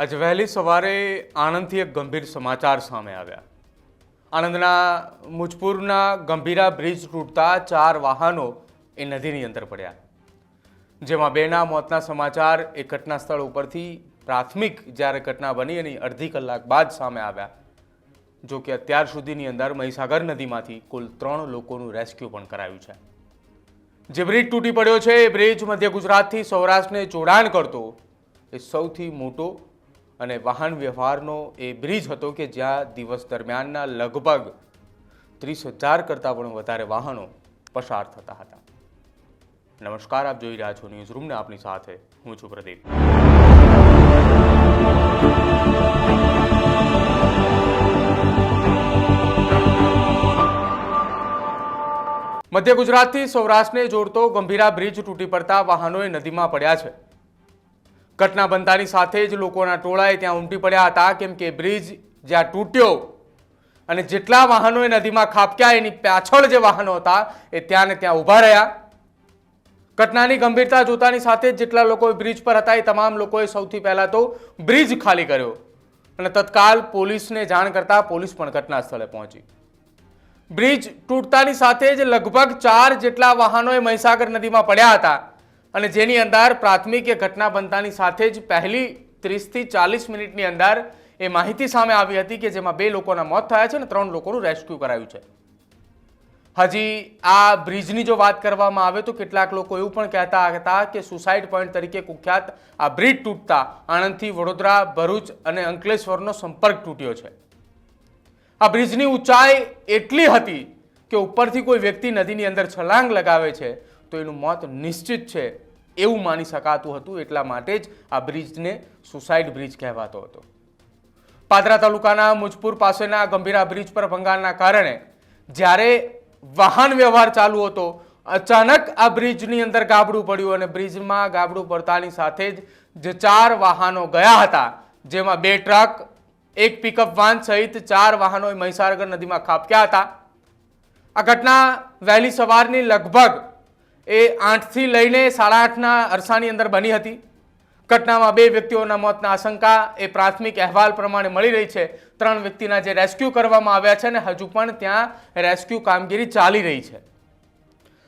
આજે વહેલી સવારે આણંદથી એક ગંભીર સમાચાર સામે આવ્યા. આણંદના મુજપુરના ગંભીરા બ્રિજ તૂટતા ચાર વાહનો એ નદીની અંદર પડ્યા. જેમાં બેના મોતના સમાચાર, એ ઘટના સ્થળ ઉપરથી પ્રાથમિક જ્યારે ઘટના બની એની અડધી કલાક બાદ સામે આવ્યા. જો કે અત્યાર સુધીની અંદર મહીસાગર નદીમાંથી કુલ ત્રણ લોકોનું રેસ્ક્યુ પણ કરાયું છે. જે બ્રિજ તૂટી પડ્યો છે, એ બ્રિજ મધ્ય ગુજરાતથી સૌરાષ્ટ્રને જોડાણ કરતો, એ સૌથી મોટો અને વાહન વ્યવહારનો એ બ્રિજ હતો કે જ્યાં દિવસ દરમિયાનના લગભગ ત્રીસ હજાર કરતાં પણ વધારે વાહનો પસાર થતા હતા. નમસ્કાર, આપ જોઈ રહ્યા છો ન્યૂઝ રૂમને આપની સાથે હું છું પ્રદીપ. મધ્ય ગુજરાતથી સૌરાષ્ટ્રને જોડતો ગંભીરા બ્રિજ તૂટી પડતા વાહનોએ નદીમાં પડ્યા છે. ઘટના બનતાની સાથે જ લોકોના ટોળાએ ત્યાં ઉમટી પડ્યા હતા, કેમ કે બ્રિજ જ્યાં તૂટ્યો અને જેટલા વાહનોએ નદીમાં ખાબક્યા, એની પાછળ જે વાહનો હતા એ ત્યાં ને ત્યાં ઊભા રહ્યા. ઘટનાની ગંભીરતા જોતાની સાથે જ જેટલા લોકો બ્રિજ પર હતા એ તમામ લોકોએ સૌથી પહેલાં તો બ્રિજ ખાલી કર્યો અને તત્કાલ પોલીસને જાણ કરતાં પોલીસ પણ ઘટના સ્થળે પહોંચી. બ્રિજ તૂટતાની સાથે જ લગભગ ચાર જેટલા વાહનોએ મહીસાગર નદીમાં પડ્યા હતા. અને જેની અંદર પ્રાથમિક એ ઘટના બનતાની સાથે જ પહેલી ત્રીસથી ચાલીસ મિનિટની અંદર એ માહિતી સામે આવી હતી કે જેમાં બે લોકોના મોત થયા છે અને ત્રણ લોકોનું રેસ્ક્યુ કરાયું છે. હજી આ બ્રિજની જો વાત કરવામાં આવે તો કેટલાક લોકો એવું પણ કહેતા હતા કે સુસાઇડ પોઈન્ટ તરીકે કુખ્યાત આ બ્રિજ તૂટતા આણંદથી વડોદરા, ભરૂચ અને અંકલેશ્વરનો સંપર્ક તૂટ્યો છે. આ બ્રિજની ઊંચાઈ એટલી હતી કે ઉપરથી કોઈ વ્યક્તિ નદીની અંદર છલાંગ લગાવે છે તો એનું મોત નિશ્ચિત છે એવું માની શકાતું હતું એટલા માટે જ આ બ્રિજને સુસાઇડ બ્રિજ કહેવાતો હતો. પાદરા તાલુકાના મુજપુર પાસેના ગંભીરા બ્રિજ પર ભંગાણના કારણે જ્યારે વાહન વ્યવહાર ચાલુ હતો, અચાનક આ બ્રિજની અંદર ગાબડું પડ્યું અને બ્રિજમાં ગાબડું પડતાની સાથે જ જે ચાર વાહનો ગયા હતા, જેમાં બે ટ્રક, એક પિકઅપ વાન સહિત ચાર વાહનો મહીસાગર નદીમાં ખાબક્યા હતા. આ ઘટના વહેલી સવારની લગભગ એ આઠથી લઈને સાડા આઠના અરસાની અંદર બની હતી. ઘટનામાં બે વ્યક્તિઓના મોતના આશંકા, એ પ્રાથમિક અહેવાલ પ્રમાણે મળી રહી છે. ત્રણ વ્યક્તિના જે રેસ્ક્યુ કરવામાં આવ્યા છે અને હજુ પણ ત્યાં રેસ્ક્યુ કામગીરી ચાલી રહી છે.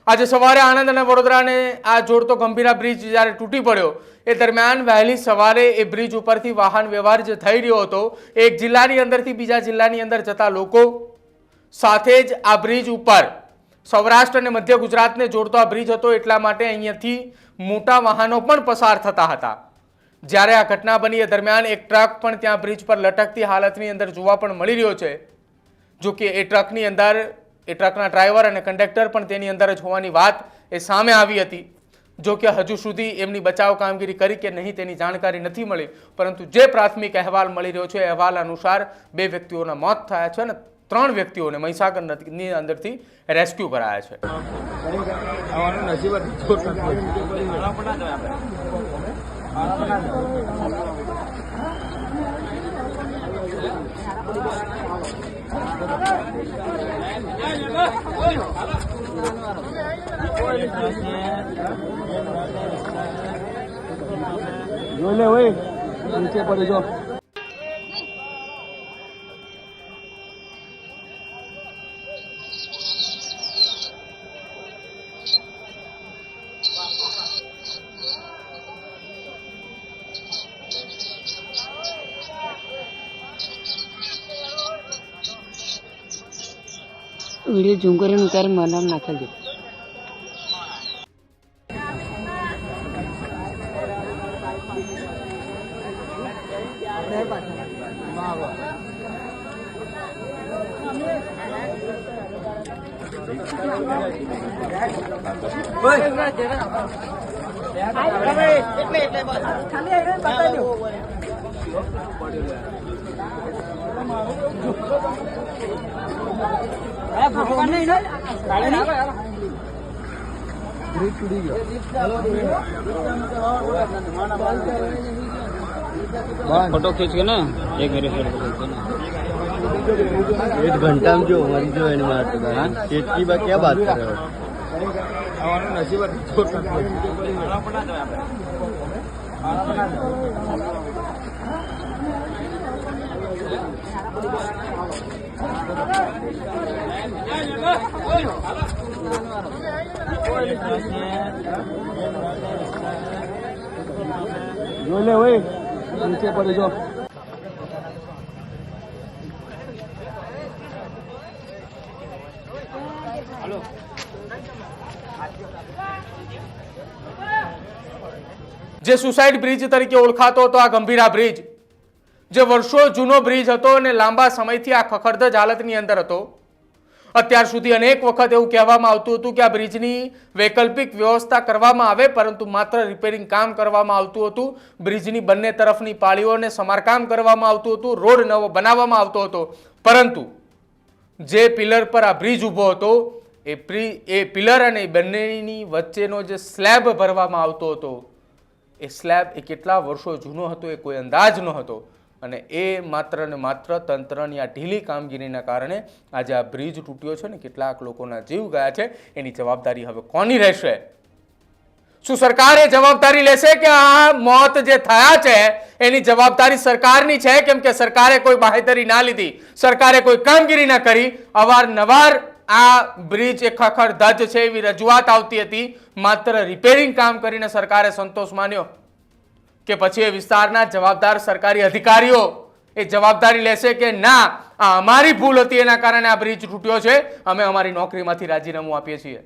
આજે સવારે આણંદ અને વડોદરાને આ જોડતો ગંભીરા બ્રિજ જ્યારે તૂટી પડ્યો, એ દરમિયાન વહેલી સવારે એ બ્રિજ ઉપરથી વાહન વ્યવહાર જે થઈ રહ્યો હતો એક જિલ્લાની અંદરથી બીજા જિલ્લાની અંદર જતા લોકો સાથે જ આ બ્રિજ ઉપર સૌરાષ્ટ્ર અને મધ્ય ગુજરાતને જોડતો આ બ્રિજ હતો એટલા માટે અહીંયાથી મોટા વાહનો પણ પસાર થતા હતા. જ્યારે આ ઘટના બની એ દરમિયાન એક ટ્રક પણ ત્યાં બ્રિજ પર લટકતી હાલતની અંદર જોવા પણ મળી રહ્યો છે. જો કે એ ટ્રકની અંદર, એ ટ્રકના ડ્રાઈવર અને કંડક્ટર પણ તેની અંદર જ હોવાની વાત એ સામે આવી હતી. જો કે હજુ સુધી એમની બચાવ કામગીરી કરી કે નહીં તેની જાણકારી નથી મળી. પરંતુ જે પ્રાથમિક અહેવાલ મળી રહ્યો છે અહેવાલ અનુસાર બે વ્યક્તિઓના મોત થયા છે અને ત્રણ વ્યક્તિઓને મહીસાગર નદીની અંદરથી રેસ્ક્યુ કરાયા છે. જોઈ લે નીચે પડી જો વીડિયો ઝૂમ કરીને ઉતારે મનામ નાખેલ બ્રિજ તૂટી ગયો फोटो खींच के ना एक मेरे साइड फोटो खींच ना एक घंटा में जो हमारी जो है मारते हाँ पेट की बात क्या बात कर रहे हो આવવાનું નસીબ જ નથી. જોઈ લે હોય નીચે પડી જો જે સુસાઇડ બ્રિજ તરીકે ઓળખાતો હતો આ ગંભીરા બ્રિજ જે વર્ષો જૂનો બ્રિજ હતો અને લાંબા સમયથી આ ખખડધજ હાલતની અંદર હતો. અત્યાર સુધી અનેક વખત એવું કહેવામાં આવતું હતું કે આ બ્રિજની વૈકલ્પિક વ્યવસ્થા કરવામાં આવે, પરંતુ માત્ર રિપેરિંગ કામ કરવામાં આવતું હતું. બ્રિજની બંને તરફની પાળીઓને સમારકામ કરવામાં આવતું હતું, રોડ નવો બનાવવામાં આવતો હતો. પરંતુ જે પિલર પર આ બ્રિજ ઊભો હતો, એ એ પિલર અને બંનેની વચ્ચેનો જે સ્લેબ ભરવામાં આવતો હતો. એ સ્લેબ એ કેટલા વર્ષો જૂનો હતો એ કોઈ અંદાજ ન હતો અને એ માત્ર ને માત્ર તંત્રની આ ઢીલી કામગીરીના કારણે આજે આ બ્રિજ તૂટ્યો છે ને કેટલાક લોકોના જીવ ગયા છે. એની જવાબદારી હવે કોની રહેશે? શું સરકાર એ જવાબદારી લેશે કે આ મોત જે થયા છે, એની જવાબદારી સરકારની છે? કેમ કે સરકારે કોઈ બાહેધરી ના લીધી. સરકારે કોઈ કામગીરી ના કરી. અવારનવાર આ બ્રિજ એ ખખડ ધજ છે એવી રજૂઆત આવતી હતી. માત્ર રિપેરિંગ કામ કરીને સરકારે સંતોષ માન્યો. કે પછી એ વિસ્તારના જવાબદાર સરકારી અધિકારીઓ એ જવાબદારી લેશે કે ના, આ અમારી ભૂલ હતી, એના કારણે આ બ્રિજ તૂટ્યો છે, અમે અમારી નોકરીમાંથી રાજીનામું આપીએ છીએ.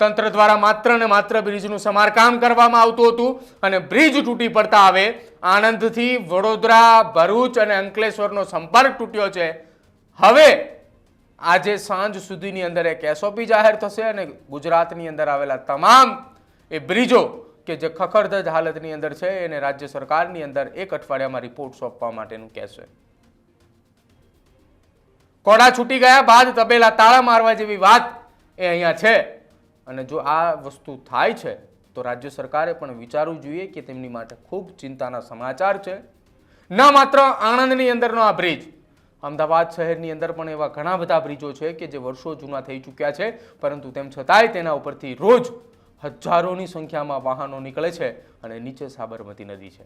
તંત્ર દ્વારા માત્ર ને માત્ર બ્રિજનું સમારકામ કરવામાં આવતું હતું અને બ્રિજ તૂટી પડતા હવે આણંદથી વડોદરા, ભરૂચ અને અંકલેશ્વરનો સંપર્ક તૂટ્યો છે. હવે આજે સાંજ સુધીની અંદર એક એસઓપી જાહેર થશે અને ગુજરાતની અંદર આવેલા તમામ એ બ્રિજો કે જે ખખડધજ હાલતની અંદર છે એને રાજ્ય સરકારની અંદર એક અઠવાડિયામાં રિપોર્ટ સોંપવા માટેનું કહેશે. કોડા છૂટી ગયા બાદ તબેલા તાળા મારવા જેવી વાત એ અહીંયા છે. અને જો આ વસ્તુ થાય છે, તો રાજ્ય સરકારે પણ વિચારવું જોઈએ કે તેમની માટે ખૂબ ચિંતાના સમાચાર છે. ન માત્ર આણંદની અંદરનો આ બ્રિજ, અમદાવાદ શહેરની અંદર પણ એવા ઘણા બધા બ્રિજો છે કે જે વર્ષો જૂના થઈ ચૂક્યા છે, પરંતુ તેમ છતાંય તેના ઉપરથી રોજ હજારોની સંખ્યામાં વાહનો નીકળે છે અને નીચે સાબરમતી નદી છે.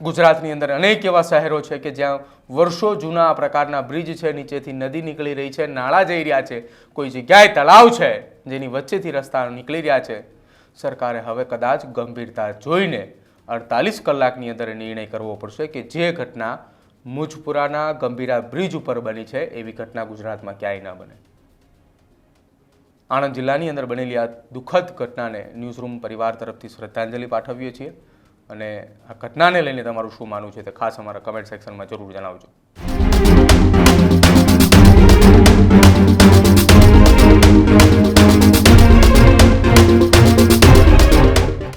ગુજરાતની અંદર અનેક એવા શહેરો છે કે જ્યાં વર્ષો જૂના આ પ્રકારના બ્રિજ છે, નીચેથી નદી નીકળી રહી છે, નાળા જઈ રહ્યા છે, કોઈ જગ્યાએ તળાવ છે, જેની વચ્ચેથી રસ્તા નીકળી રહ્યા છે. સરકારે હવે કદાચ ગંભીરતા જોઈને અડતાલીસ કલાકની અંદર નિર્ણય કરવો પડશે કે જે ઘટના મુજપુરાના ગંભીરા બ્રિજ ઉપર બની છે, એવી ઘટના ગુજરાતમાં ક્યાંય ન બને. આણંદ જિલ્લાની અંદર બનેલી આ દુઃખદ ઘટનાને ન્યૂઝરૂમ પરિવાર તરફથી શ્રદ્ધાંજલિ પાઠવીએ છીએ અને આ ઘટનાને લઈને તમારું શું માનવું છે તે ખાસ અમારા કમેન્ટ સેક્શનમાં જરૂર જણાવજો.